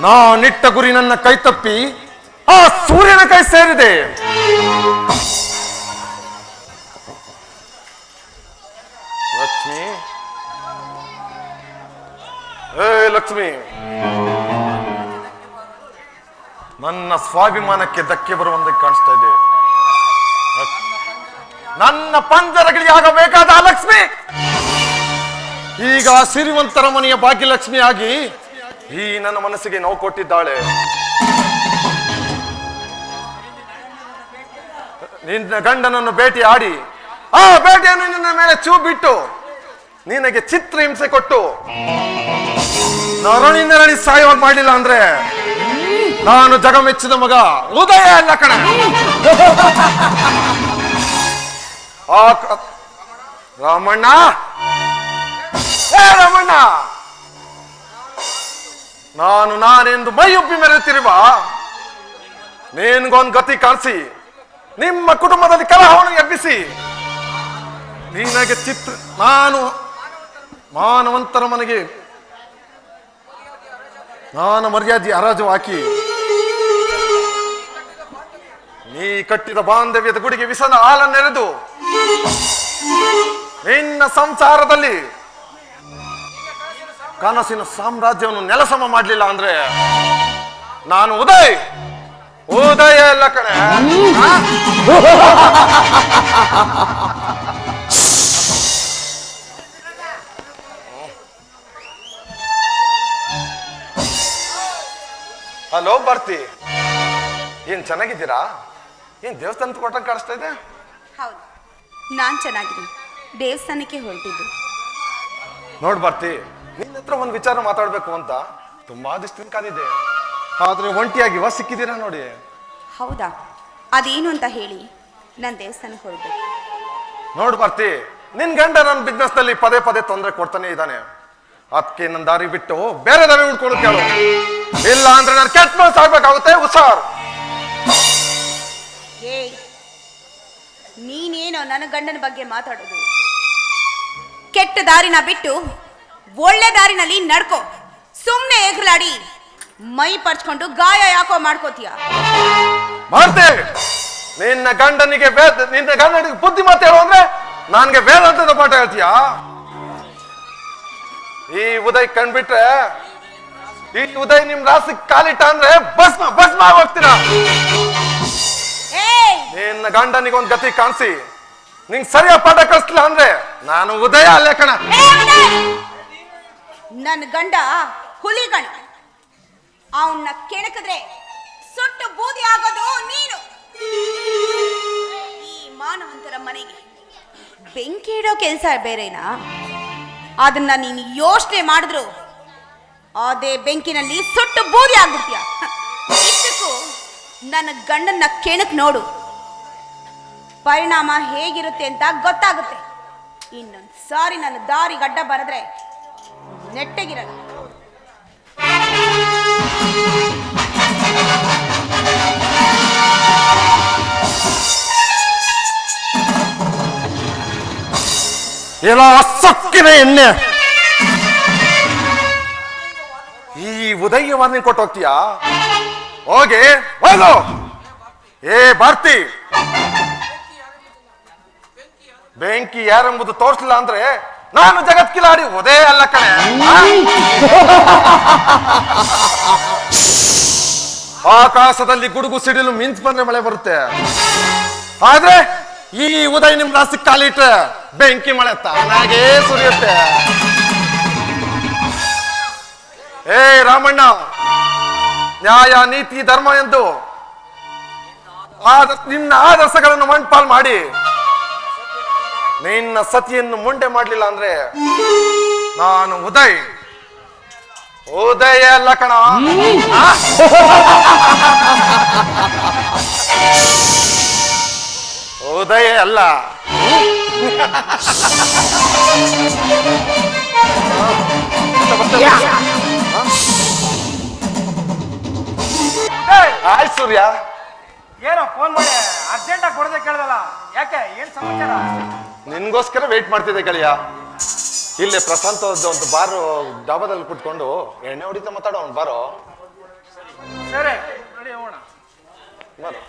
ನಾನಿಟ್ಟ ಗುರಿ ನನ್ನ ಕೈ ತಪ್ಪಿ ಆ ಸೂರ್ಯನ ಕೈ ಸೇರಿದೆ. ಲಕ್ಷ್ಮಿ. ಏ, ಲಕ್ಷ್ಮಿ. ನನ್ನ ಸ್ವಾಭಿಮಾನಕ್ಕೆ ಧಕ್ಕೆ ಬರುವಂತೆ ಕಾಣಿಸ್ತಾ ಇದೆ. ನನ್ನ ಪಂಜರಗಳಿಗೆ ಆಗಬೇಕಾದ ಲಕ್ಷ್ಮಿ. ಈಗ ಸಿರಿವಂತರ ಮನೆಯ ಭಾಗ್ಯಲಕ್ಷ್ಮಿ ಆಗಿ ಈ ನನ್ನ ಮನಸ್ಸಿಗೆ ನೋವು ಕೊಟ್ಟಿದ್ದಾಳೆ. ನಿನ್ನ ಗಂಡನನ್ನು ಭೇಟಿ ಆಡಿ. ಆ ಭೇಟಿಯನ್ನು ನಿನ್ನ ಮೇಲೆ ಚೂ ಬಿಟ್ಟು ನಿನಗೆ ಚಿತ್ರ ಹಿಂಸೆ ಕೊಟ್ಟು ನರಣಿ ನರಣಿ ಸಾಯವಾಗಿ ಮಾಡಲಿಲ್ಲ ಅಂದ್ರೆ ನಾನು ಜಗ ಮೆಚ್ಚಿದ ಮಗ ಉದಯ ಅಲ್ಲ ಕಣ. ರಾಮಣ್ಣ. ಏ ರಾಮಣ್ಣ. ನಾನು ನಾನೆಂದು ಮೈಯೊಬ್ಬಿ ಮೆರೆಯುತ್ತಿರುವ? ನೀನ್ಗೊಂದು ಗತಿ ಕಾಣಿಸಿ. ನಿಮ್ಮ ಕುಟುಂಬದಲ್ಲಿ ಕಲಹವನ್ನು ಎಬ್ಬಿಸಿ. ನಿನಗೆ ಚಿತ್ರ, ನಾನು ಮಾನವಂತರ ಮನೆಗೆ ನಾನು ಮರ್ಯಾದೆ ಹರಾಜು ಹಾಕಿ ನೀ ಕಟ್ಟಿದ ಬಾಂಧವ್ಯದ ಗುಡಿಗೆ ವಿಸನ ಹಾಲನ್ನೆರೆದು. ನಿನ್ನ ಸಂಸಾರದಲ್ಲಿ ಕನಸಿನ ಸಾಮ್ರಾಜ್ಯವನ್ನು ನೆಲಸಮ ಮಾಡಲಿಲ್ಲ ಅಂದ್ರೆ ನಾನು ಉದಯ್. ಉದಯ ಎಲ್ಲ ಕಣೆ. ಆ? ಹಲೋ ಬರ್ತಿ ಏನ್ ಚೆನ್ನಾಗಿದ್ದೀರಾ? ಏನ್ ದೇವಸ್ಥಾನ ಕೊಟ್ಟಂಗೆ ಕಾಣಿಸ್ತಾ ಇದೆ? ಹೌದು. ನಾನು ಚೆನ್ನಾಗಿದ್ದೀನಿ. ದೇವಸ್ಥಾನಕ್ಕೆ ಹೊರಟಿದ್ದು. ನೋಡ್ ಬರ್ತಿ ನಿನ್ನ ಹತ್ರ ಒಂದು ವಿಚಾರ ಮಾತಾಡ್ಬೇಕು ಅಂತ ತುಂಬಾ ದಿವಸದಿಂದ ಕಾದಿದೆ. ಆದ್ರೆ ಒಂಟಿಯಾಗಿ ವಾ ಸಿಕ್ಕಿದ್ದೀರಾ ನೋಡಿ? ಹೌದಾ? ಅದೇನು ಅಂತ ಹೇಳಿ ನಾನು ದೇವಸ್ಥಾನಕ್ಕೆ ಹೊರಡ್ಬೇಕು ನೋಡ್ ಬರ್ತಿ ನಿನ್ ಗಂಡ ನನ್ನ ಬಿಸ್ನೆಸ್ನಲ್ಲಿ ಪದೇ ಪದೇ ತೊಂದರೆ ಕೊಡ್ತಾನೆ ಇದ್ದಾನೆ. ಅದಕ್ಕೆ ನನ್ನ ದಾರಿ ಬಿಟ್ಟು ಬೇರೆ ದಾರಿ ಹುಡ್ಕೊಂಡು ಕೇಳು ಇಲ್ಲ ಅಂದ್ರೆ ನಾನು ಕೆಟ್ಟ ಮನಸ್ಸು ಆಗ್ಬೇಕಾಗುತ್ತೆ ಹುಷಾರ್. ಏ ನೀನೇನೋ ನನ್ನ ಗಂಡನ ಬಗ್ಗೆ ಮಾತಾಡೋದು. ಕೆಟ್ಟ ದಾರಿನ ಬಿಟ್ಟು ಒಳ್ಳೆ ದಾರಿನಲ್ಲಿ ನಡ್ಕೊ. ಸುಮ್ಮನೆ ಎಗ್ಲಾಡಿ ಮೈ ಪರ್ಚ್ಕೊಂಡು ಗಾಯ ಯಾಕೋ ಮಾಡ್ಕೋತೀಯ? ಮಾಡ್ತೆ ನಿನ್ನ ಗಂಡನಿಗೆ ವೇದ ನಿನ್ನ ಗಂಡನಿಗೆ ಬುದ್ಧಿ ಮಾತು ಹೇಳು ಅಂದ್ರೆ ನನ್ಗೆ ಅಂತ ಪಾಠ ಹೇಳ್ತೀಯಾ? ಈ ಉದಯ್ ಕಂಡ್ಬಿಟ್ರೆ ಈ ಉದಯ್ ನಿಮ್ ರಾಸಿ ಕಾಲಿಟ್ಟ ಅಂದ್ರೆ ಭಸ್ಮ ಭಸ್ಮ ಹೋಗ್ತೀರಾ ನಿನ್ನ ಗಂಡನಿಗೆ ಒಂದು ಗತಿ ಕಾಣಿಸಿ. ನಿಂಗೆ ಸರಿಯಾದ ಪಾಠ ಕಳಿಸ್ಲಿಲ್ಲ ಅಂದ್ರೆ ನಾನು ಉದಯ ಅಲ್ಲೇ ಕಣ. ನನ್ನ ಗಂಡ ಹುಲಿಗಣ. ಅವನ್ನ ಕೆಣಕಿದ್ರೆ ಸುಟ್ಟು ಬೂದಿ ಆಗೋದು ನೀನು. ಈ ಮಾನವಂತರ ಮನೆಗೆ ಬೆಂಕಿ ಇಡೋ ಕೆಲಸ ಬೇರೆನಾ? ಅದನ್ನ ನೀನು ಯೋಚನೆ ಮಾಡಿದ್ರು ಅದೇ ಬೆಂಕಿನಲ್ಲಿ ಸುಟ್ಟು ಬೂದಿ ಆಗ್ಬಿಡ್ತೀಯ. ಇಷ್ಟಕ್ಕೂ ನನ್ನ ಗಂಡನ್ನ ಕೆಣಕ್ ನೋಡು. ಪರಿಣಾಮ ಹೇಗಿರುತ್ತೆ ಅಂತ ಗೊತ್ತಾಗುತ್ತೆ. ಇನ್ನೊಂದು ಸಾರಿ ನನ್ನ ದಾರಿ ಗಡ್ಡ ಬರೆದ್ರೆ ನೆಟ್ಟಗಿರಲ್ಲ ಎಲ್ಲ ಸೊಕ್ಕಿನ ಎಣ್ಣೆ. ಈ ಉದಯ ವಾರ್ನಿಂಗ್ ಕೊಟ್ಟು ಹೋಗ್ತೀಯಾ? ಹೋಗಿ, ಹೋಗು. ಏ ಬರ್ತಿ ಬೆಂಕಿ ಯಾರೆಂಬುದು ತೋರಿಸಲಿಲ್ಲ ಅಂದ್ರೆ ನಾನು ಜಗತ್ ಕಿಲಾಡಿ ಉದಯ ಅಲ್ಲ ಕಣೆ. ಆಕಾಶದಲ್ಲಿ ಗುಡುಗು ಸಿಡಿಲು ಮಿಂಚ್ ಬಂದ್ರೆ ಮಳೆ ಬರುತ್ತೆ. ಆದ್ರೆ ಈ ಉದಯ ನಿಮ್ ರಾಸಿ ಕಾಲಿಟ್ರೆ ಬೆಂಕಿ ಮಳೆ ತಾನಾಗೇ ಸುರಿಯುತ್ತೆ. ಏ ರಾಮಣ್ಣ, ನ್ಯಾಯ, ನೀತಿ, ಧರ್ಮ ಎಂದು ನಿನ್ನ ಆದರ್ಶಗಳನ್ನು ಮಣ್ಪಾಲ್ ಮಾಡಿ. ನಿನ್ನ ಸತಿಯನ್ನು ಮುಂಡೆ ಮಾಡಲಿಲ್ಲ ಅಂದ್ರೆ ನಾನು ಉದಯ್. ಉದಯ ಅಲ್ಲ ಕಣ? ಉದಯ ಅಲ್ಲ. ಆಯ್ತು ಸೂರ್ಯ. ಏನೋ ಫೋನ್ ಮಾಡಿ ಅರ್ಜೆಂಟ್ ಆಗಿ ಕೊಡದೆ ಕೇಳ್ದಲ್ಲ. ಯಾಕೆ ಏನ್ ಸಮಾಚಾರ? ನಿನ್ಗೋಸ್ಕರ ವೇಟ್ ಮಾಡ್ತಿದ್ದೆ ಗೆಳೆಯ ಇಲ್ಲೇ ಪ್ರಶಾಂತ್ ಒಂದು ಬಾರು ಡಾಬಾದಲ್ಲಿ ಕುಟ್ಕೊಂಡು ಎಣ್ಣೆ ಹೊಡಿತಾ ಮಾತಾಡೋ ಅವ್ನು ಬಾರೋ. ಸರಿ ನೋಡಿ ಹೋಗೋಣ. ಬಾರೋ.